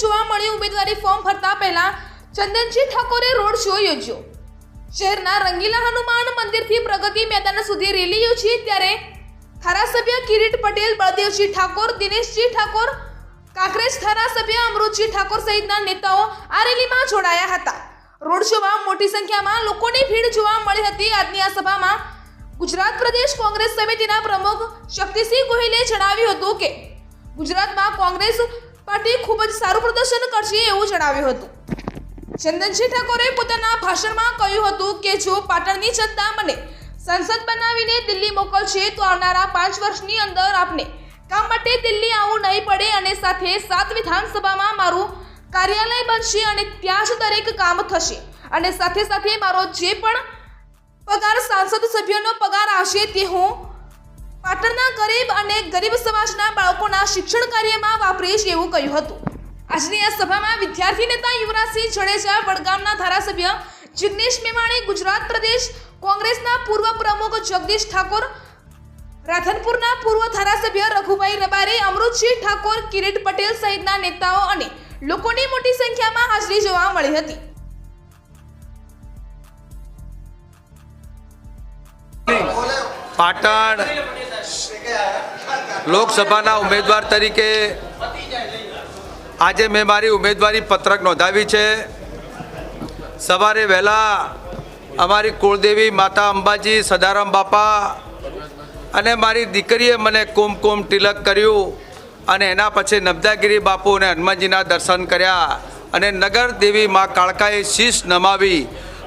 જોવા મળ્યું. ઉમેદવારી ફોર્મ ભરતા પહેલા ચંદનજી ઠાકોરે રોડ શો યોજ્યો. શહેરના રંગીલા હનુમાન મંદિરથી પ્રગતિ મેદાન સુધી રેલી યોજી. ત્યારે ધારાસભ્ય કિરીટ પટેલ, બળદેવજી ઠાકોર, દિનેશજી ઠાકોર કાંકરેજ ધારાસભ્ય અમૃતજી ઠાકોર સહિતના નેતાઓ આ રેલીમાં જોડાયા હતા. રોડ શોમાં મોટી સંખ્યામાં લોકોની ભીડ જોવા મળી હતી. આજની આ સભામાં ગુજરાત પ્રદેશ કોંગ્રેસ સમિતિના પ્રમુખ શક્તિસિંહ ગોહિલે જણાવ્યું હતું કે ગુજરાતમાં કોંગ્રેસ પાર્ટી ખૂબ જ સારું પ્રદર્શન કરશે એવું જણાવ્યું હતું. ચંદનસિંહ ઠાકોરે પોતાના ભાષણમાં કહ્યું હતું કે જો પાટણની જનતા મને સંસદ બનાવીને દિલ્હી મોકલશે તો આવનારા પાંચ વર્ષની અંદર આપને કામ માટે દિલ્હી આવવું નહીં પડે અને સાથે સાત વિધાનસભામાં મારું કાર્યાલય બનશે અને ત્યાં જ દરેક કામ થશે. અને સાથે સાથે મારો જે પણ પગાર સાંસદ સભ્યનો પગાર આવશે તે હું પાટણના ગરીબ અને ગરીબ સમાજના બાળકોના શિક્ષણ કાર્યમાં વાપરીશ એવું કહ્યું હતું. આજની આ સભામાં વિદ્યાર્થી નેતા યુવરાજસિંહ જાડેજા વડગામના ધારાસભ્ય જિગ્નેશ મેવાણી, ગુજરાત પ્રદેશ કોંગ્રેસના પૂર્વ પ્રમુખ જગદીશ ઠાકોર, રાધનપુરના પૂર્વ ધારાસભ્ય રઘુભાઈ રબારી, અમૃતસિંહ ઠાકોર, કિરીટ પટેલ સહિતના નેતાઓ અને લોકોની મોટી સંખ્યામાં હાજરી જોવા મળી હતી. પાટણ લોકસભાના ઉમેદવાર તરીકે આજે મેં મારી ઉમેદવારી પત્રક નોંધાવી છે. સવારે વહેલા અમારી કુળદેવી માતા અંબાજી, સદારામ બાપા અને મારી દીકરીએ મને કુમકુમ તિલક કર્યું અને એના પછી નબદાગીરી બાપુ અને હનુમાનજીના દર્શન કર્યા અને નગર દેવી મા કાળકાએ શીશ નમાવી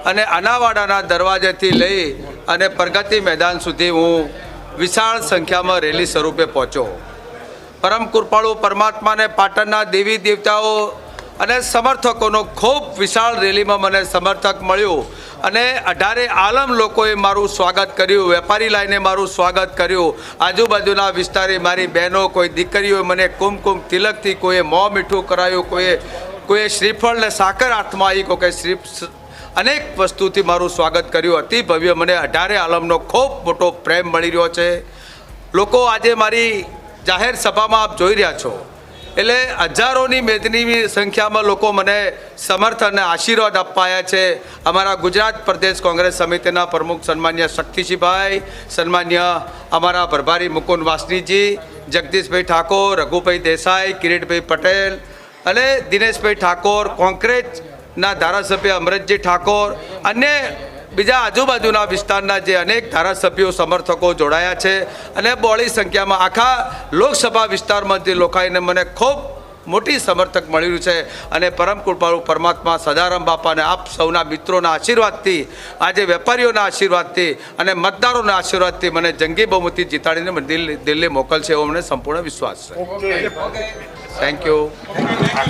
અને અનાવાડાના દરવાજેથી લઈ અને પ્રગતિ મેદાન સુધી હું વિશાળ સંખ્યામાં રેલી સ્વરૂપે પહોંચ્યો પરમ કૃપાળુ પરમાત્માને, પાટણના દેવી દેવતાઓ અને સમર્થકોનો ખૂબ વિશાળ રેલીમાં મને સમર્થક મળ્યું અને અઢારે આલમ લોકોએ મારું સ્વાગત કર્યું, વેપારી લાઈને મારું સ્વાગત કર્યું. આજુબાજુના વિસ્તારે મારી બહેનો, કોઈ દીકરીઓએ મને કુમકુમ તિલકથી કોઈએ મોં મીઠું કરાયું, કોઈએ કોઈએ શ્રીફળને સાકર હાથમાં આવી કોઈ શ્રી અનેક વસ્તુથી મારું સ્વાગત કર્યું. અતિ ભવ્ય મને અઢારે આલમનો ખૂબ મોટો પ્રેમ મળી રહ્યો છે. લોકો આજે મારી જાહેર સભામાં આપ જોઈ રહ્યા છો. એટલે હજારોની મેદની સંખ્યામાં લોકો મને સમર્થન અને આશીર્વાદ અપાયા છે. અમારા ગુજરાત પ્રદેશ કોંગ્રેસ સમિતિના પ્રમુખ સન્માન્ય શક્તિસિંહભાઈ સન્માન્ય અમારા પ્રભારી મુકુંદ વાસનીજી, જગદીશભાઈ ઠાકોર, રઘુભાઈ દેસાઈ, કિરીટભાઈ પટેલ અને દિનેશભાઈ ઠાકોર કોંક્રેટના ધારાસભ્ય અમરતજી ઠાકોર અને બીજા આજુબાજુના વિસ્તારના જે અનેક ધારાસભ્યો સમર્થકો જોડાયા છે અને બહોળી સંખ્યામાં આખા લોકસભા વિસ્તારમાંથી લોકાઈને મને ખૂબ મોટી સમર્થક મળ્યું છે અને પરમ કૃપાળુ પરમાત્મા સદારામ બાપાને આપ સૌના મિત્રોના આશીર્વાદથી આજે વેપારીઓના આશીર્વાદથી અને મતદારોના આશીર્વાદથી મને જંગી બહુમતી જીતાડીને મને દિલ્હી દિલ્હી મોકલશે એવો મને સંપૂર્ણ વિશ્વાસ છે. Thank you